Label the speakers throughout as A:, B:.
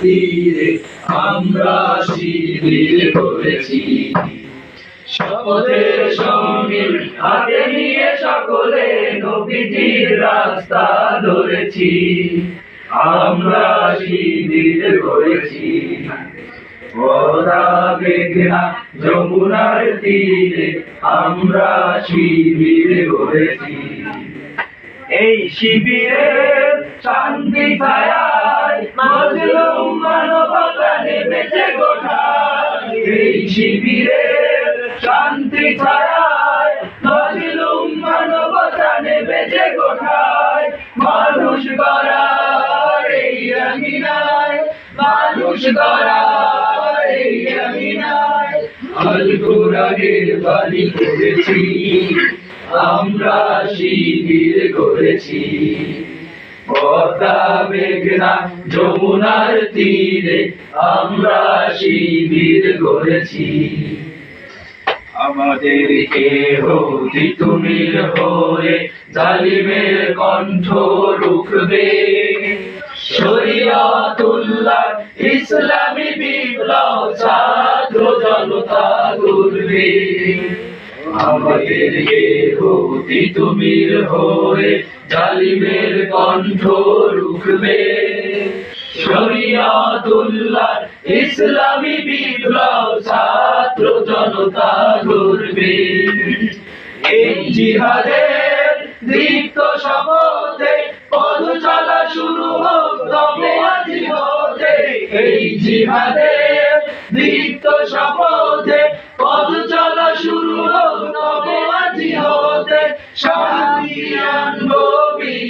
A: তীরে আমরা শিবির করেছি। শপথের সঙ্গে হাতে নিয়ে সকলে নবীজির রাস্তা ধরেছি। আমরা শিবির করেছি। যমুনার তীরে আমরা শিবির করেছি। এই শিবিরের শান্তি ছায়ায় এই শিবিরের শান্তি ছায়ায় মাজলুম মানবতা নেমেছে গোঠায় মানুষ আমরা শিবির করেছি। পদ্মা মেঘনা যমুনার তীরে আমরা শিবির করেছি। আমাদেরকে হতি তুমির হয়ে জালিমের কণ্ঠ রুখবে। শরিয়াতুল্লাহ ইসলামী বিপ্লব ছাত্র জনতা করবে আমাদেরকে হতি তুমির হয়ে জালিমের কণ্ঠ রুখবে। শরিয়াতুল্লাহ ইসলামী বিপ্লব ছাত্র জনতা করবে এই জিহাদের দীপ্ত শপথে পদ চলা শুরু হোক, তবে আজি হতে। এই জিহাদের দীপ্ত শপথে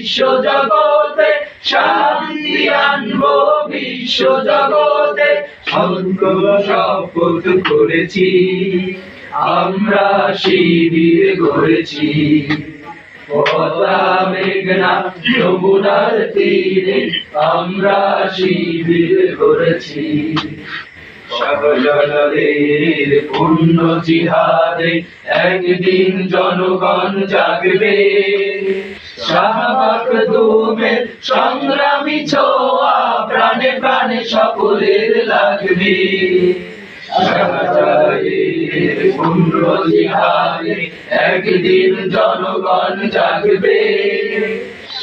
A: বিশ্ব জগতে শান্তি আনব, বিশ্ব জগতে সত্য শপথ করেছি। আমরা শিবির করেছি। মেঘনা, যমুনার তীরে আমরা শিবির করেছি। শাহজালালের পূর্ণ জিহাদে একদিন জনগণ জাগবে। শাহবাগ দুমের সংগ্রামী ছোয়া, প্রাণে প্রাণে সকলের লাগবে। একদিন জনগণ জাগবে।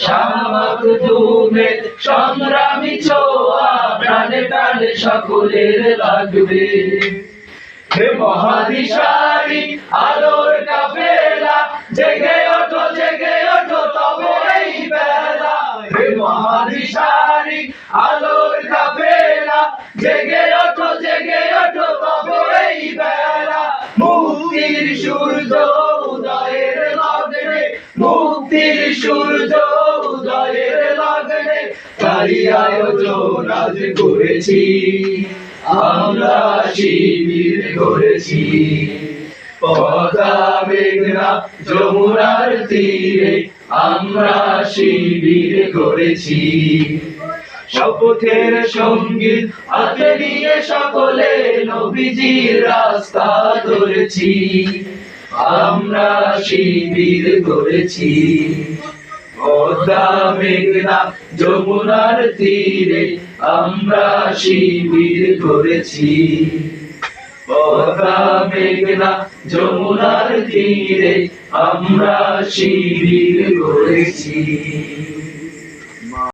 A: শাহবাগ দুমের সংগ্রামী ছোয়া, প্রাণে প্রাণে সকলের লাগবে। হে মহাদিশারি মুক্তির সূর্য উদয়ের লগ্নে, মুক্তির সূর্য উদয়ের লগ্নে আয়োজন আজ করেছি, আমরা শিবির করেছি পদা মেঘনা যমুনার তীরে আমরা শিবির করেছি। শপথের সংগীত হাতে নিয়ে সকলে নবীজির রাস্তা ধরেছি। আমরা শিবির করেছি। যমুনার তীরে আমরা শিবির করেছি। পদ্মা, মেঘনা, যমুনার তীরে আমরা শিবির করেছি।